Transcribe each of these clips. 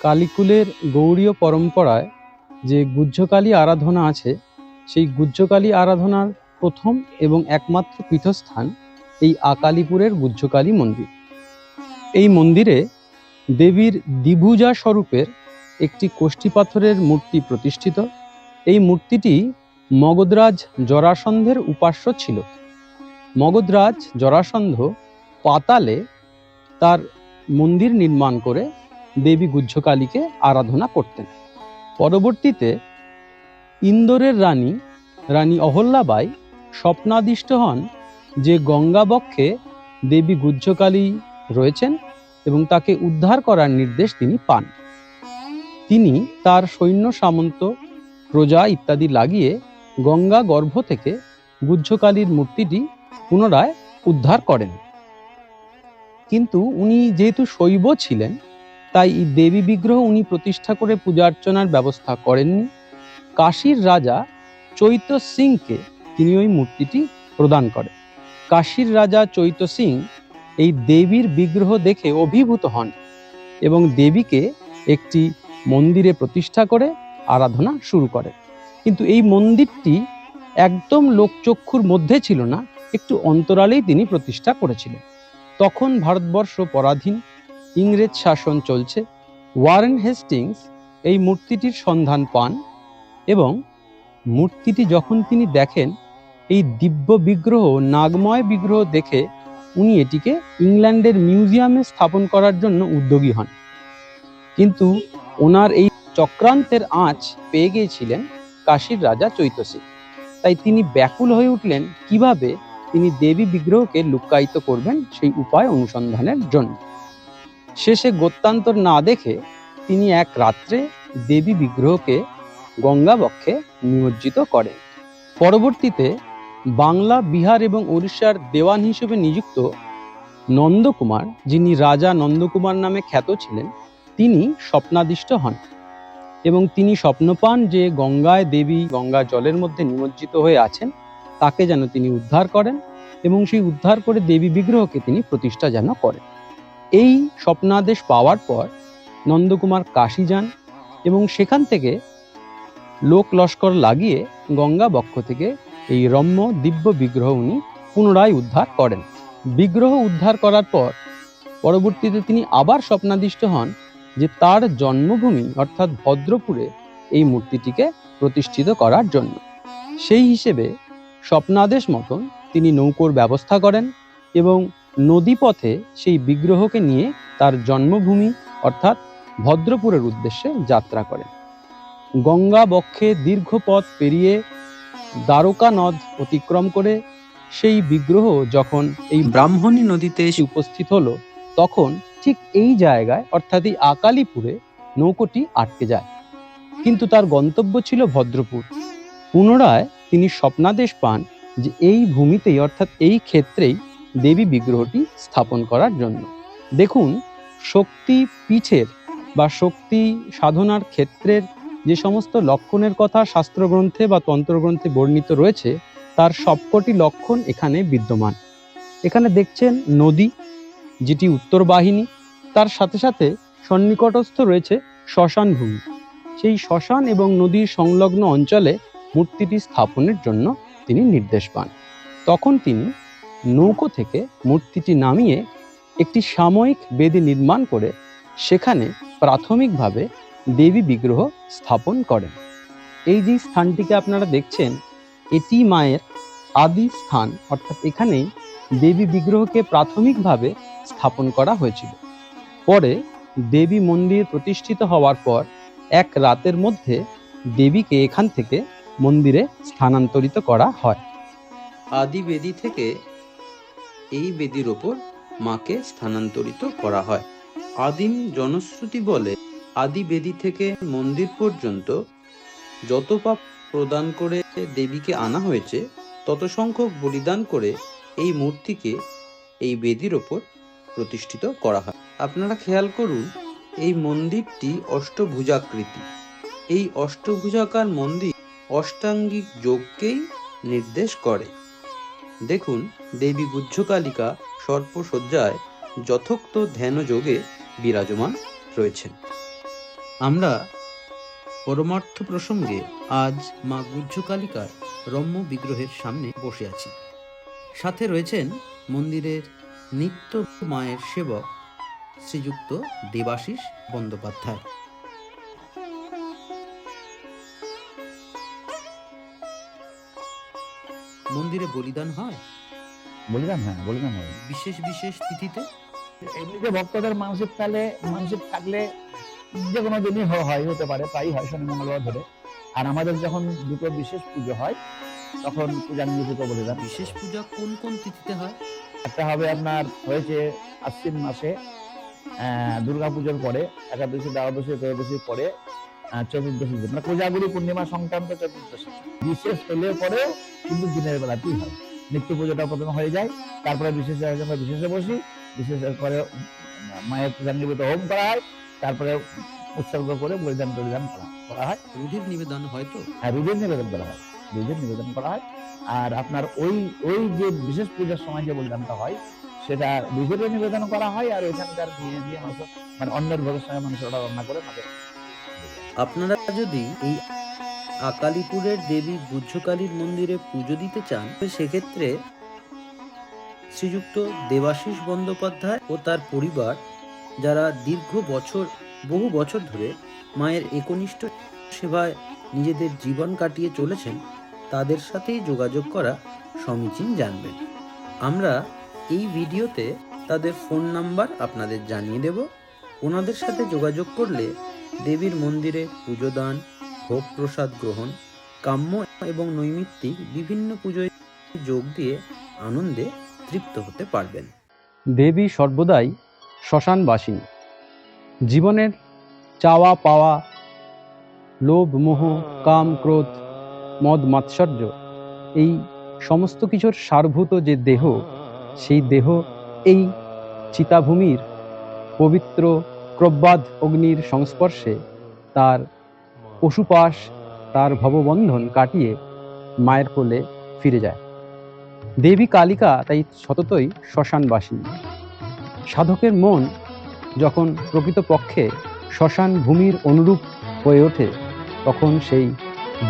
কালীকুলের গৌড়ীয় পরম্পরায় যে গুহ্যকালী আরাধনা আছে, সেই গুহ্যকালী আরাধনার প্রথম এবং একমাত্র পীঠস্থান এই আকালিপুরের গুহ্যকালী মন্দির। এই মন্দিরে দেবীর দ্বিভুজা স্বরূপের একটি কোষ্ঠী পাথরের মূর্তি প্রতিষ্ঠিত। এই মূর্তিটি মগধরাজ জরাসন্ধের উপাস্য ছিল। মগধরাজ জরাসন্ধ পাতালে তার মন্দির নির্মাণ করে দেবী গুহ্যকালীকে আরাধনা করতেন। পরবর্তীতে ইন্দোরের রানী রানী অহল্যাবাই স্বপ্নাদিষ্ট হন যে গঙ্গাবক্ষে দেবী গুহ্যকালী রয়েছেন এবং তাকে উদ্ধার করার নির্দেশ তিনি পান। তিনি তার সৈন্য সামন্ত, প্রজা ইত্যাদি লাগিয়ে গঙ্গা গর্ভ থেকে গুহ্যকালীর মূর্তিটি পুনরায় উদ্ধার করেন। কিন্তু উনি যেহেতু শৈব ছিলেন তাই এই দেবী বিগ্রহ উনি প্রতিষ্ঠা করে পূজা অর্চনার ব্যবস্থা করেননি। কাশীর রাজা চৈত সিংকে তিনি ওই মূর্তিটি প্রদান করেন। কাশীর রাজা চৈত সিং এই দেবীর বিগ্রহ দেখে অভিভূত হন এবং দেবীকে একটি মন্দিরে প্রতিষ্ঠা করে আরাধনা শুরু করে কিন্তু এই মন্দিরটি একদম লোকচক্ষুর মধ্যে ছিল না, একটু অন্তরালেই তিনি প্রতিষ্ঠা করেছিলেন। তখন ভারতবর্ষ পরাধীন ইংরেজ শাসন চলছে, ওয়ারেন হেস্টিংস এই মূর্তিটির সন্ধান পান এবং মূর্তিটি যখন তিনি দেখেন, এই দিব্য বিগ্রহ, নাগময় বিগ্রহ দেখে উনি এটিকে ইংল্যান্ডের মিউজিয়ামে স্থাপন করার জন্য উদ্যোগী হন। কিন্তু ওনার এই চক্রান্তের আঁচ পেয়ে গিয়েছিলেন কাশীর রাজা চৈতসিং। তাই তিনি ব্যাকুল হয়ে উঠলেন, কীভাবে তিনি দেবী বিগ্রহকে লুক্কায়িত করবেন সেই উপায় অনুসন্ধানের জন্য। শেষে গত্যান্তর না দেখে তিনি এক রাত্রে দেবী বিগ্রহকে গঙ্গাবক্ষে নিমজ্জিত করেন। পরবর্তীতে বাংলা, বিহার এবং উড়িষ্যার দেওয়ান হিসেবে নিযুক্ত নন্দকুমার, যিনি রাজা নন্দকুমার নামে খ্যাত ছিলেন, তিনি স্বপ্নাদিষ্ট হন এবং তিনি স্বপ্ন পান যে গঙ্গায় দেবী গঙ্গা জলের মধ্যে নিমজ্জিত হয়ে আছেন, তাকে যেন তিনি উদ্ধার করেন এবং সেই উদ্ধার করে দেবী বিগ্রহকে তিনি প্রতিষ্ঠা যেন করেন। এই স্বপ্নাদেশ পাওয়ার পর নন্দকুমার কাশি যান এবং সেখান থেকে লোক লস্কর লাগিয়ে গঙ্গা বক্ষ থেকে এই রম্য দিব্য বিগ্রহ উনি পুনরায় উদ্ধার করেন। বিগ্রহ উদ্ধার করার পর পরবর্তীতে তিনি আবার স্বপ্নাদিষ্ট হন যে তার জন্মভূমি অর্থাৎ ভদ্রপুরে এই মূর্তিটিকে প্রতিষ্ঠিত করার জন্য। সেই হিসেবে স্বপ্নাদেশ মতন তিনি নৌকোর ব্যবস্থা করেন এবং নদীপথে সেই বিগ্রহকে নিয়ে তার জন্মভূমি, অর্থাৎ ভদ্রপুরের উদ্দেশ্যে যাত্রা করেন। গঙ্গা বক্ষে দীর্ঘ পথ পেরিয়ে দ্বারকা নদ অতিক্রম করে সেই বিগ্রহ যখন এই ব্রাহ্মণী নদীতে এসে উপস্থিত হলো, তখন ঠিক এই জায়গায়, অর্থাৎ এই আকালিপুরে, নৌকোটি আটকে যায়। কিন্তু তার গন্তব্য ছিল ভদ্রপুর। পুনরায় তিনি স্বপ্নাদেশ পান যে এই ভূমিতেই, অর্থাৎ এই ক্ষেত্রেই দেবী বিগ্রহটি স্থাপন করার জন্য। দেখুন, শক্তি পিঠের বা শক্তি সাধনার ক্ষেত্রের যে সমস্ত লক্ষণের কথা শাস্ত্রগ্রন্থে বা তন্ত্রগ্রন্থে বর্ণিত রয়েছে, তার সবকটি লক্ষণ এখানে বিদ্যমান। এখানে দেখছেন নদী, যেটি উত্তর বাহিনী, তার সাথে সাথে সন্নিকটস্থ রয়েছে শ্মশান ভূমি। সেই শ্মশান এবং নদীর সংলগ্ন অঞ্চলে মূর্তিটি স্থাপনের জন্য তিনি নির্দেশ পান। তখন তিনি নৌকো থেকে মূর্তিটি নামিয়ে একটি সাময়িক বেদি নির্মাণ করে সেখানে প্রাথমিকভাবে দেবী বিগ্রহ স্থাপন করেন। এই যে স্থানটিকে আপনারা দেখছেন, এটি মায়ের আদি স্থান, অর্থাৎ এখানেই দেবী বিগ্রহকে প্রাথমিকভাবে স্থাপন করা হয়েছিল। পরে দেবী মন্দির প্রতিষ্ঠিত হওয়ার পর এক রাতের মধ্যে দেবীকে এখান থেকে মন্দিরে স্থানান্তরিত করা হয়। আদি বেদি থেকে এই বেদির ওপর মাকে স্থানান্তরিত করা হয়। আদিম জনশ্রুতি বলে, আদি বেদি থেকে মন্দির পর্যন্ত যত পাপ প্রদান করে দেবীকে আনা হয়েছে, তত সংখ্যক বলিদান করে এই মূর্তিকে এই বেদির ওপর প্রতিষ্ঠিত করা হয়। আপনারা খেয়াল করুন, এই মন্দিরটি অষ্টভুজাকৃতি। এই অষ্টভুজাকার মন্দির অষ্টাঙ্গিক যোগকেই নির্দেশ করে। দেখুন, দেবী গুহ্যকালিকা সর্পসজ্জায় যথোক্ত ধ্যান যোগে বিরাজমান রয়েছেন। আমরা পরমার্থ প্রসঙ্গে আজ মা গুহ্যকালিকার রম্য বিগ্রহের সামনে বসে আছি। সাথে রয়েছেন মন্দিরের নিত্য মায়ের সেবক শ্রীযুক্ত দেবাশিস বন্দ্যোপাধ্যায়। মন্দিরে বলিদান হয়? বলিলাম হ্যাঁ বলিলাম হয়। বিশেষ বিশেষ তিথিতে? এমনিতে ভক্তদের মানসিক থাকলে মানসিক থাকলে যে কোনো দিনই হয় হতে পারে প্রায়ই হয় শনি মঙ্গলবার ধরে। আর আমাদের যখন দুটো বিশেষ পুজো হয় তখন পূজা নিবেদিত বলিদান। বিশেষ পূজা কোন কোন তিথিতে হয়? একটা হবে আপনার হয়েছে আশ্বিন মাসে আহ, দুর্গা পুজোর পরে একাদশী দ্বাদশী ত্রয়োদশীর পরে চতুর্দশী মানে কোজাগুড়ি পূর্ণিমা সংক্রান্ত চতুর্দশী। বিশেষ হলে পরেও কিন্তু দিনের বেলাতেই হয়। নিত্য পুজোটা প্রথমে হয়ে যায় তারপরে বিশেষ আমরা বিশেষে বসি বিশেষের পরে মায়ের পূজা নিবেদিত হোম করা হয় তারপরে উৎসর্গ করে বলিদান টলিদান করা করা হয়। রুধির নিবেদন হয় তো? আর রুদের নিবেদন করা হয়। রুদের নিবেদন করা হয়। আর আপনার ওই ওই যে বিশেষ পূজার সময় যে বলিদানটা হয় সেটা রুদেরও নিবেদন করা হয় আর ওইখানকার দিয়ে দিয়ে মানুষ মানে অন্যের ভোগের সঙ্গে মানুষ ওটা রান্না করে মাকে আপনারা যদি এই আকালিপুরের দেবী বুদ্ধকালীর মন্দিরে পুজো দিতে চান, সেক্ষেত্রে শ্রীযুক্ত দেবাশিস বন্দ্যোপাধ্যায় ও তার পরিবার, যারা দীর্ঘ বছর, বহু বছর ধরে মায়ের একনিষ্ঠ সেবায় নিজেদের জীবন কাটিয়ে চলেছেন, তাদের সাথেই যোগাযোগ করা সমীচীন জানবেন। আমরা এই ভিডিওতে তাদের ফোন নাম্বার আপনাদের জানিয়ে দেব। ওনাদের সাথে যোগাযোগ করলে দেবীর মন্দিরে পুজো দান, ভোগ প্রসাদ গ্রহণ, কাম্য এবং নৈমিত্তিক বিভিন্ন পুজোয় যোগ দিয়ে আনন্দে তৃপ্ত হতে পারবেন। দেবী সর্বদাই শ্মশানবাসিনী জীবনের চাওয়া পাওয়া, লোভ, মোহ, কাম, ক্রোধ, মদ, মাৎসর্য, এই সমস্ত কিছুর সারভূত যে দেহ, সেই দেহ এই চিতাভূমির পবিত্র প্রবাদ অগ্নির সংস্পর্শে তার পশুপাশ, তার ভববন্ধন কাটিয়ে মায়ের কোলে ফিরে যায়। দেবী কালিকা তাই সততই শ্মশানবাসী। সাধকের মন যখন প্রকৃতপক্ষে শ্মশান ভূমির অনুরূপ হয়ে ওঠে, তখন সেই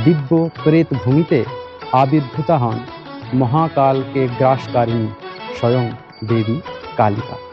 দিব্য প্রেত ভূমিতে আবির্ভূতা হন মহাকালকে গ্রাসকারিণী স্বয়ং দেবী কালিকা।